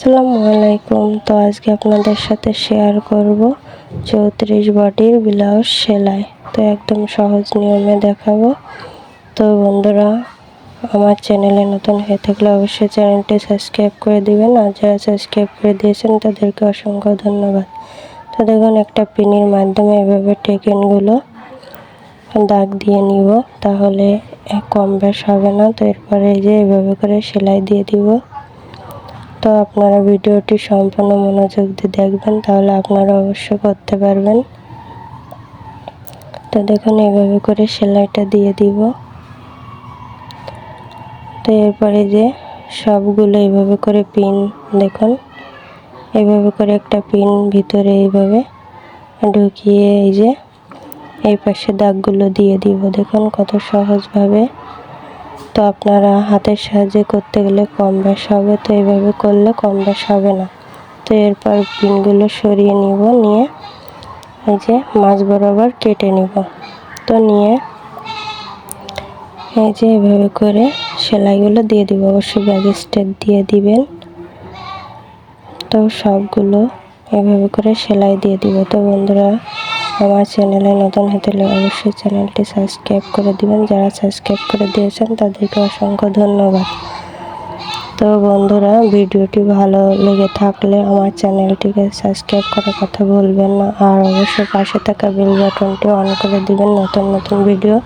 আসসালামু আলাইকুম। তো আজকে আপনাদের সাথে শেয়ার করব চৌত্রিশ বডির ব্লাউজ সেলাই। তো একদম সহজ নিয়মে দেখাবো। তো বন্ধুরা, আমার চ্যানেলে নতুন হয়ে থাকলে অবশ্যই চ্যানেলটি সাবস্ক্রাইব করে দিবেন। আর যারা সাবস্ক্রাইব করে দিয়েছেন, তাদেরকে অসংখ্য ধন্যবাদ। তো দেখুন, একটা পিনির মাধ্যমে এভাবে টেকেনগুলো দাগ দিয়ে নিব। তাহলে কম বেশ হবে না। তো এরপরে যে এভাবে করে সেলাই দিয়ে দিব। তো আপনারা ভিডিওটি সম্পূর্ণ মনোযোগ দিয়ে দেখবেন, তাহলে আপনারা অবশ্যই করতে পারবেন। তো দেখুন, এভাবে করে সেলাইটা দিয়ে দিব। তো এরপরে যে সবগুলো এইভাবে করে পিন দেখুন এইভাবে করে একটা পিন ভিতরে এইভাবে ঢুকিয়ে এই যে এই পাশে দাগগুলো দিয়ে দিব। দেখুন কত সহজভাবে তো আপনারা হাতের সাহায্যে করতে গেলে কম বেশ হবে। তো এইভাবে করলে কম বেশ হবে না। তো এরপর পিনগুলো সরিয়ে নিব, নিয়ে এই যে মাছ বরাবর কেটে নিব। তো নিয়ে এই যে এভাবে করে সেলাইগুলো দিয়ে দিব। অবশ্যই ব্যাগ স্টেপ দিয়ে দিবেন। তো সবগুলো এভাবে করে সেলাই দিয়ে দিব। তো বন্ধুরা আমার চ্যানেলে নতুন হলে অবশ্যই চ্যানেলটি সাবস্ক্রাইব করে দিবেন। যারা সাবস্ক্রাইব করে দিয়েছেন, তাদেরকে অসংখ্য ধন্যবাদ। তো বন্ধুরা, ভিডিওটি ভালো লেগে থাকলে আমার চ্যানেলটিকে সাবস্ক্রাইব করার কথা বলবেন না। আর অবশ্যই পাশে থাকা বেল বাটনটি অন করে দিবেন নতুন নতুন ভিডিও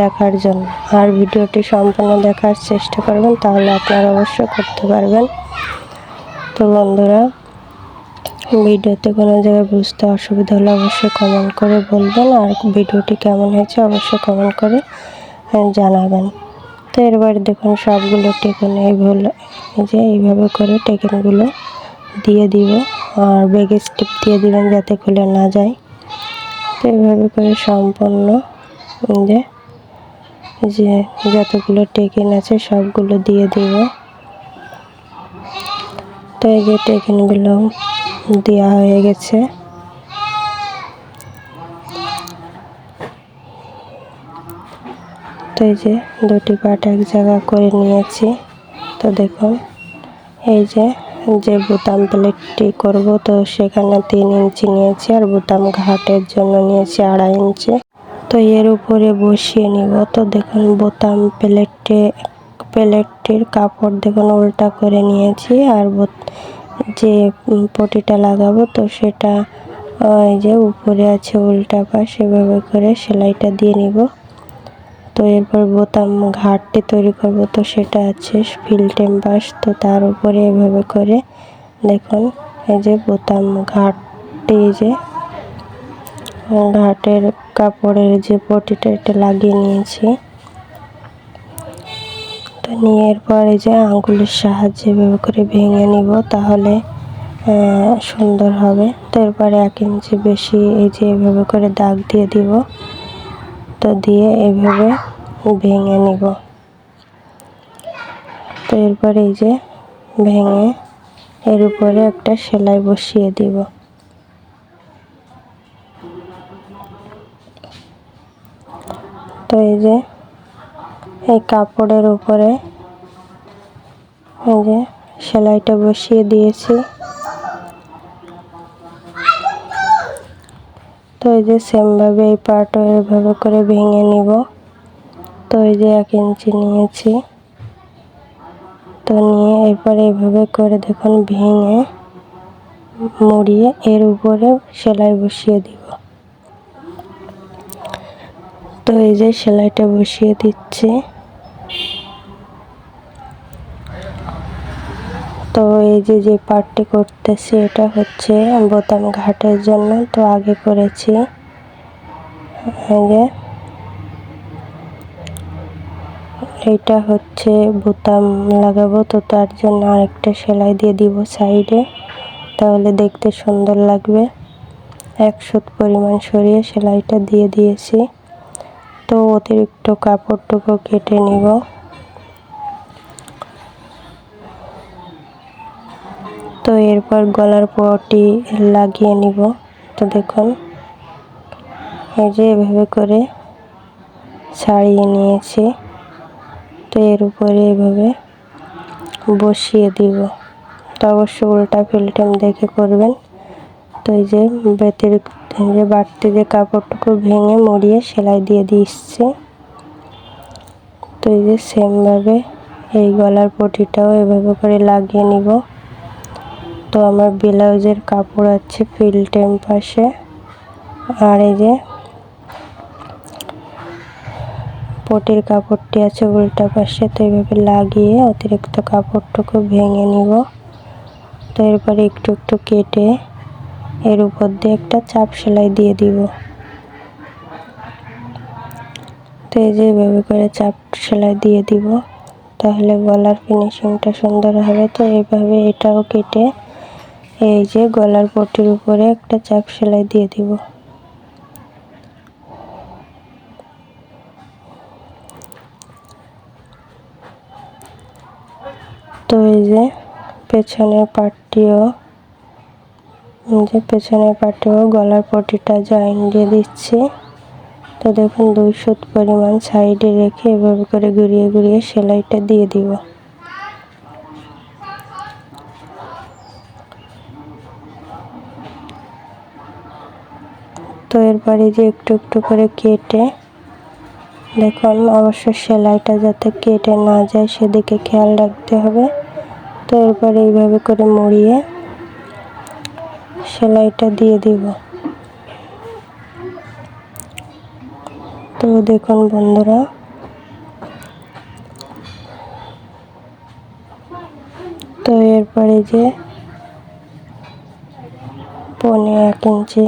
দেখার জন্য। আর ভিডিওটি সম্পূর্ণ দেখার চেষ্টা করবেন, তাহলে আপনারা অবশ্যই করতে পারবেন। তো বন্ধুরা ভিডিওতে কোনো জায়গায় বুঝতে অসুবিধা হলে অবশ্যই কমেন্ট করে বলবেন। আর ভিডিওটি কেমন হয়েছে অবশ্যই কমেন্ট করে জানাবেন। তো এরবার দেখুন, সবগুলো টেকেন এইভাবে যে এইভাবে করে টেকেনগুলো দিয়ে দিব। আর বেগে স্টিপ দিয়ে দিবেন যাতে খুলে না যায়। তো এইভাবে করে সম্পূর্ণ যে যে যতগুলো টেকেন আছে সবগুলো দিয়ে দিব। তো এই যে টেকেনগুলো দেওয়া হয়ে গেছে। তো এই যে দুটি পাট এক জায়গা করে নিয়েছি। তো দেখুন, এই যে যে বোতাম প্লেটটি করব, তো সেখানে তিন ইঞ্চি নিয়েছি আর বোতাম ঘাটের জন্য নিয়েছি আড়াই ইঞ্চি। তো এর উপরে বসিয়ে নিব। তো দেখুন, বোতাম প্লেটে, প্লেটটির কাপড় দেখুন, উল্টা করে নিয়েছি আর যে পটিটা লাগাবো তো সেটা ওই যে উপরে আছে উল্টা পাশ এভাবে করে সেলাইটা দিয়ে নিব। তো এরপর বোতাম ঘাটটি তৈরি করব। তো সেটা আছে ফিল্টেম বাস তো তার উপরে এভাবে করে দেখুন, এই যে বোতাম ঘাটটি যে, ঘাটের কাপড়ের যে পটিটা, এটা লাগিয়ে নিয়েছি। তো নিয়ে এরপর এই যে আঙ্গুলের সাহায্যে এভাবে করে ভেঙে নিব, তাহলে সুন্দর হবে। তো এরপরে এক ইঞ্চি বেশি এই যে এভাবে করে দাগ দিয়ে দিব, তো দিয়ে এভাবে ভেঙে নিব। তো এরপরে এই যে ভেঙে এর উপরে একটা সেলাই বসিয়ে দিব। তো এই যে এই কাপড়ের উপরে এই যে সেলাইটা বসিয়ে দিয়েছি। তো এই যে সেমভাবে এই পার্টও এভাবে করে ভেঙে নিব। তো এই যে এক ইঞ্চি নিয়েছি। তো নিয়ে এরপরে এইভাবে করে দেখুন ভেঙে মুড়িয়ে এর উপরে সেলাই বসিয়ে দিব। তো এই যে সেলাইটা বসিয়ে দিচ্ছি। তো এই যে যে পার্টটি করতেছি, এটা হচ্ছে বোতাম ঘাটের জন্য। তো আগে করেছি। যে, এইটা হচ্ছে বোতাম লাগাবো। তো তার জন্য আরেকটা সেলাই দিয়ে দিব সাইডে। তাহলে দেখতে সুন্দর লাগবে। এক সুত পরিমাণ সরিয়ে সেলাইটা দিয়ে দিয়েছি। তো অতিরিক্ত কাপড়টুকু কেটে নিব। তো এরপর গলার পটি লাগিয়ে নিব। তো দেখুন, এই যে এভাবে করে ছাড়িয়ে নিয়েছি। তো এর উপরে এভাবে বসিয়ে দিব। তো অবশ্যই উল্টা ফিল্টাম দেখে করবেন। তো এই যে বেতের যে বাড়তি যে কাপড়টুকু ভেঙে মরিয়ে সেলাই দিয়ে দিচ্ছে। তো এই যে সেমভাবে এই গলার পটিটাও এভাবে করে লাগিয়ে নিব। তো আমার ব্লাউজের কাপড় আছে ফিল্টেম পাশে। আর এই যে পটির কাপড়টি আছে উল্টা পাশে, তো এইভাবে লাগিয়ে অতিরিক্ত কাপড়টুকু ভেঙে নিব। তো এরপরে একটু একটু কেটে এর উপর দিয়ে একটা চাপ সেলাই দিয়ে দিব। তো এই যে এভাবে করে চাপ সেলাই দিয়ে দিব, তাহলে গলার ফিনিশিংটা সুন্দর হবে। তো এইভাবে এটাও কেটে এই যে গলার পটির উপরে একটা চাপ সেলাই দিয়ে দিব। তো এই যে পেছনের পাটটিও যে পেছনের পাটেও গলার পটিটা জয়েন দিয়ে দিচ্ছি। তো দেখুন দুই সুত পরিমাণ সাইডে রেখে এভাবে করে ঘুরিয়ে ঘুরিয়ে সেলাইটা দিয়ে দিব। তো এরপরে যে একটু একটু করে কেটে, দেখুন অবশ্য সেলাইটা যাতে কেটে না যায় সেদিকে খেয়াল রাখতে হবে। তো এরপরে এইভাবে করে মুড়িয়ে সেলাইটা দিয়ে দিব। তো দেখুন বন্ধুরা, তো এরপরে যে পনে এক ইঞ্চি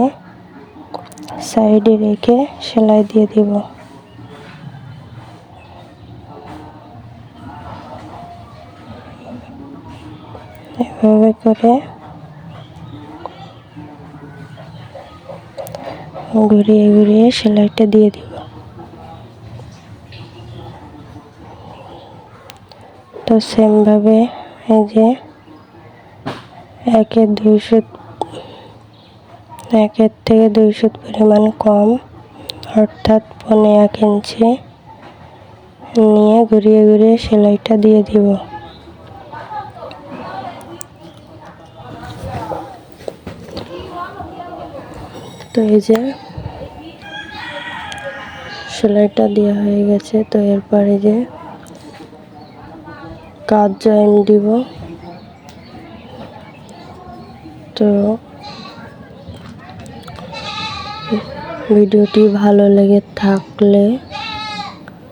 সাইডে রেখে সেলাই দিয়ে দিব। এভাবে করে ঘুরিয়ে ঘুরিয়ে সেলাইটা দিয়ে দিব। তো সেমভাবে এই যে একের দুই একের থেকে দুই সুত পরিমাণ কম, অর্থাৎ পনে এক ইঞ্চি নিয়ে ঘুরিয়ে ঘুরিয়ে সেলাইটা দিয়ে দিব। তো এই যে সেলাইটা দেওয়া হয়ে গেছে, তো এরপরে যে কাজ জয়েন দিব। তো ভিডিওটি ভালো লেগে থাকলে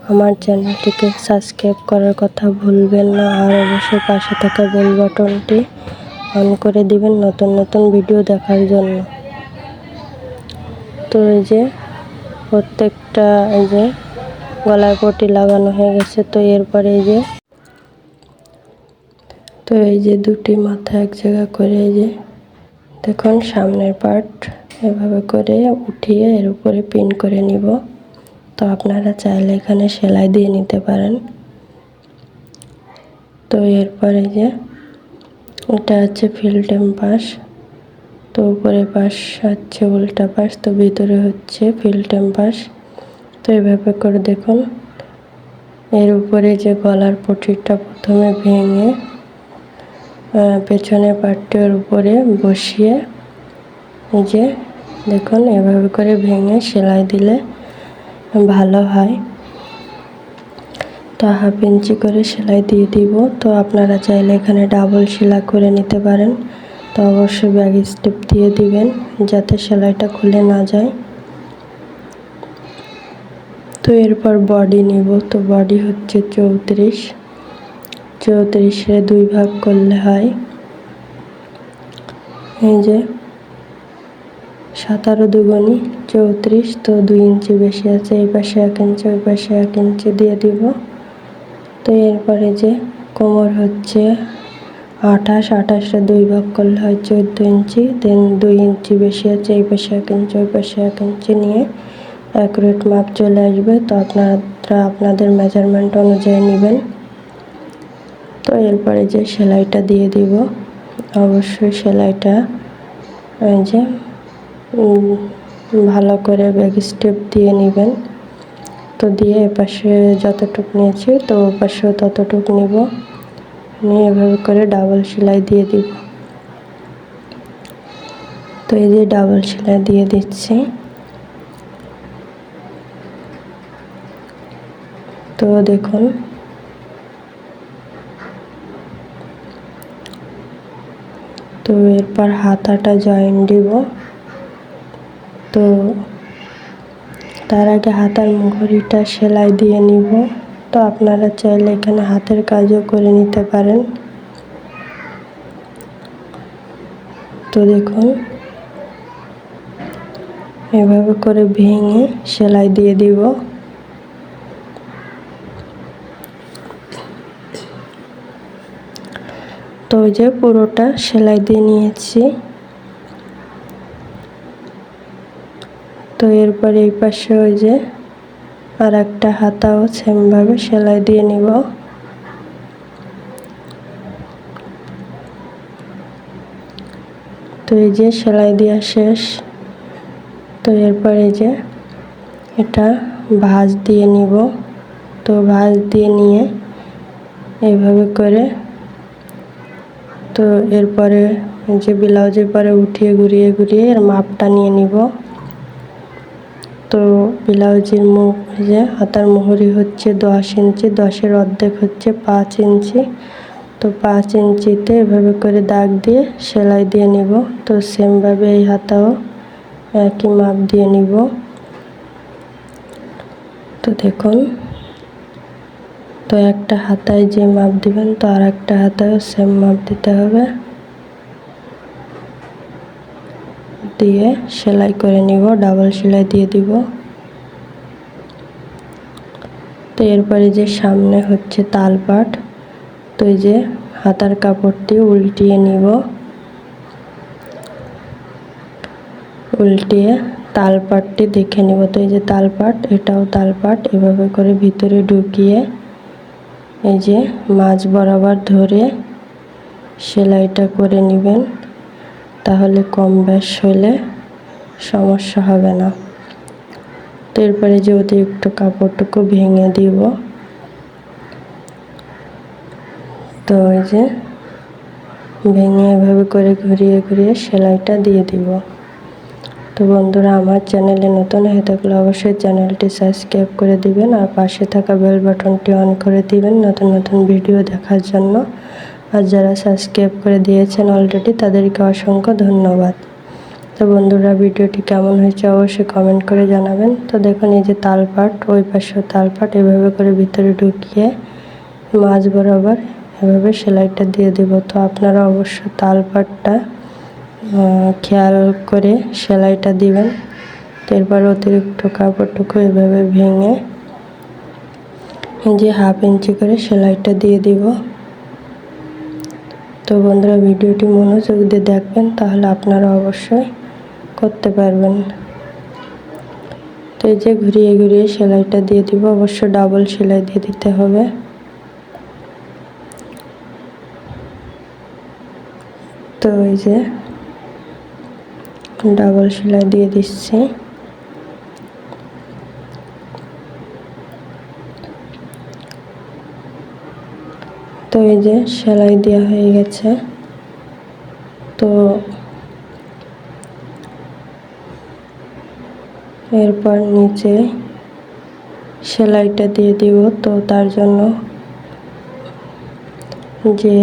আমার চ্যানেলটিকে সাবস্ক্রাইব করার কথা ভুলবেন না। আর অবশ্যই পাশে থাকা বেল বাটনটি অন করে দিবেন নতুন নতুন ভিডিও দেখার জন্য। তো এই যে প্রত্যেকটা এই যে গলায় পটি লাগানো হয়ে গেছে, তো এরপরে এই যে তো এই যে দুটি মাথা এক জায়গা করে এই যে দেখুন সামনের পার্ট এভাবে করে উঠিয়ে এর উপরে পিন করে নিব। তো আপনারা চাইলে এখানে সেলাই দিয়ে নিতে পারেন। তো এরপরে যে এটা হচ্ছে ফিল্টেম পাশ তো উপরে পাশ হচ্ছে উল্টা পাশ তো ভিতরে হচ্ছে ফিল্টেম পাশ তো এভাবে করে দেখুন। এর উপরে যে গলার পটিটা প্রথমে ভেঙে পেছনে পাটটির উপরে বসিয়ে যে দেখুন, এভাবে করে ভেঙে সেলাই দিলে ভালো হয়। তো হাফ ইঞ্চি করে সেলাই দিয়ে দিব। তো আপনারা চাইলে এখানে ডাবল সেলাই করে নিতে পারেন। তো অবশ্যই ব্যাগ স্টেপ দিয়ে দিবেন যাতে সেলাইটা খুলে না যায়। তো এরপর বডি নিব। তো বডি হচ্ছে চৌত্রিশ। চৌত্রিশে দুই ভাগ করলে হয়। এই যে সাতারো দুগুনি চৌত্রিশ, তো দুই ইঞ্চি বেশি আছে, এই পাশে এক ইঞ্চি, ওই পাশে এক ইঞ্চি দিয়ে দিব। তো এরপরে যে কোমর হচ্ছে আঠাশ, আঠাশটা দুই ভাগ করলে হয় চোদ্দ ইঞ্চি, দেন দুই ইঞ্চি বেশি আছে, এই পাশে এক ইঞ্চি, ওই পাশে এক ইঞ্চি নিয়ে অ্যাকুরেট মাপ চলে আসবে, তো আপনারা আপনাদের মেজারমেন্ট অনুযায়ী নেবেন। তো এরপরে যে সেলাইটা দিয়ে দিব, অবশ্যই সেলাইটা যে ভালো করে ব্যাগ স্টেপ দিয়ে নেবেন। তো দিয়ে এপাশে যতটুক নিয়েছি, তো ওপাশেও ততটুক নিব। নিয়ে এভাবে করে ডাবল সেলাই দিয়ে দিব। তো এই যে ডাবল সেলাই দিয়ে দিচ্ছি। তো দেখুন। তো এরপর হাতাটা জয়েন দিব। তো তার আগে হাতার মুহুরিটা সেলাই দিয়ে নিব। তো আপনারা চাইলে এখানে হাতের কাজও করে নিতে পারেন। তো দেখুন, এভাবে করে ভেঙে সেলাই দিয়ে দিব। তো ওই যে পুরোটা সেলাই দিয়ে নিয়েছি। তো এরপরে এই পাশে ওই যে আর একটা হাতাও সেমভাবে সেলাই দিয়ে নিব। তো এই যে সেলাই দেওয়া শেষ। তো এরপরে এই যে এটা ভাঁজ দিয়ে নিব। তো ভাঁজ দিয়ে নিয়ে এইভাবে করে তো এরপরে যে ব্লাউজের পরে উঠিয়ে ঘুরিয়ে ঘুরিয়ে এর মাপটা নিয়ে নিব। তো ব্লাউজের মুখ যে হাতার মুহুরি হচ্ছে দশ ইঞ্চি, দশের অর্ধেক হচ্ছে পাঁচ ইঞ্চি। তো পাঁচ ইঞ্চিতে এভাবে করে দাগ দিয়ে সেলাই দিয়ে নিব। তো সেমভাবে এই হাতাও একই মাপ দিয়ে নিব। তো দেখুন, তো একটা হাতায় যে মাপ দিবেন, তো আর একটা হাতায়ও সেম মাপ দিতে হবে। দিয়ে সেলাই করে নিব, ডাবল সেলাই দিয়ে দিব। তো এরপরে যে সামনে হচ্ছে তালপাট, তো এই যে হাতার কাপড়টি উল্টিয়ে নিব। উল্টিয়ে তালপাটটি দেখে নিব। তো এই যে তালপাট, এটাও তালপাট, এভাবে করে ভিতরে ঢুকিয়ে এই যে মাছ বরাবর ধরে সেলাইটা করে নেবেন। তাহলে কম ব্যাস হলে সমস্যা হবে না। তো এরপরে যে অতিরিক্ত কাপড়টুকু ভেঙে দিব। তো এই যে ভেঙে এভাবে করে ঘুরিয়ে ঘুরিয়ে সেলাইটা দিয়ে দিব। তো বন্ধুরা, আমার চ্যানেলে নতুন হয়ে থাকলে অবশ্যই চ্যানেলটি সাবস্ক্রাইব করে দিবেন আর পাশে থাকা বেল বাটনটি অন করে দিবেন নতুন নতুন ভিডিও দেখার জন্য। আর যারা সাবস্ক্রাইব করে দিয়েছেন অলরেডি তাদেরকে অসংখ্য ধন্যবাদ। তো বন্ধুরা, ভিডিওটি কেমন হয়েছে অবশ্যই কমেন্ট করে জানাবেন। তো দেখুন, এই যে তালপাট ওই পাশেও তালপাট এভাবে করে ভিতরে ঢুকিয়ে মাছ বরাবর এভাবে সেলাইটা দিয়ে দেব। তো আপনারা অবশ্য তালপাটটা খেয়াল করে সেলাইটা দিবেন। এরপর অতিরিক্ত কাপড়টুকু এভাবে ভেঙে যে হাফ ইঞ্চি করে সেলাইটা দিয়ে দিব। তো বন্ধুরা, ভিডিওটি মনোযোগ দিয়ে দেখবেন, তাহলে আপনারা অবশ্যই করতে পারবেন। তো এই যে ঘুরিয়ে ঘুরিয়ে সেলাইটা দিয়ে দিব, অবশ্য ডাবল সেলাই দিয়ে দিতে হবে। তো এই যে ডাবল সেলাই দিয়ে দিচ্ছি। তো এই যে সেলাই দেওয়া হয়ে গেছে। তো এরপর নিচে সেলাইটা দিয়ে দিব। তো তার জন্য যে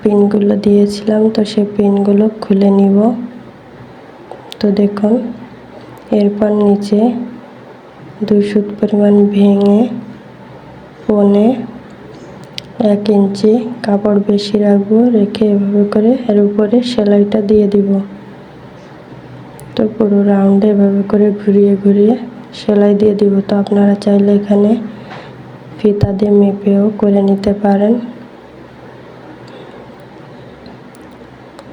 পিনগুলো দিয়েছিলাম, তো সে পিনগুলো খুলে নিব। তো দেখুন, এরপর নিচে দুই পরিমাণ ভেঙে পনে এক ইঞ্চি কাপড় বেশি রাখব, রেখে এভাবে করে এর উপরে সেলাইটা দিয়ে দিব। তো পুরো রাউন্ডে এভাবে করে ঘুরিয়ে ঘুরিয়ে সেলাই দিয়ে দিব। তো আপনারা চাইলে এখানে ফিতা দিয়ে মেপেও করে নিতে পারেন।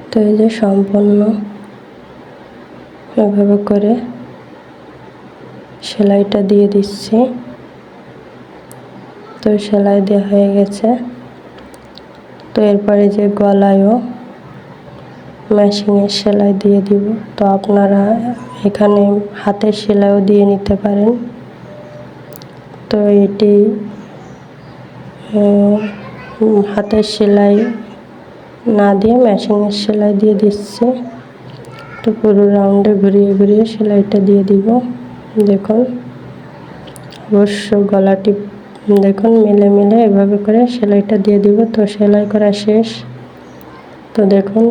তো এই যে সম্পূর্ণ এভাবে করে সেলাইটা দিয়ে দিচ্ছি। তো সেলাই দেওয়া হয়ে গেছে। তো এরপরে যে গলায়ও মেশিনের সেলাই দিয়ে দিব। তো আপনারা এখানে হাতের সেলাইও দিয়ে নিতে পারেন। তো এটি হাতের সেলাই না দিয়ে মেশিনের সেলাই দিয়ে দিচ্ছে। তো পুরো রাউন্ডে ঘুরিয়ে ঘুরিয়ে সেলাইটা দিয়ে দিব। দেখুন, অবশ্য গলাটি দেখুন, মিলে মিলে এভাবে করে সেলাইটা দিয়ে দিব। তো সেলাই করা শেষ। তো দেখুন,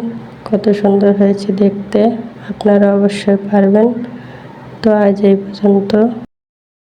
কত সুন্দর হয়েছে দেখতে। আপনারা অবশ্যই পারবেন। তো আজ এই পর্যন্ত।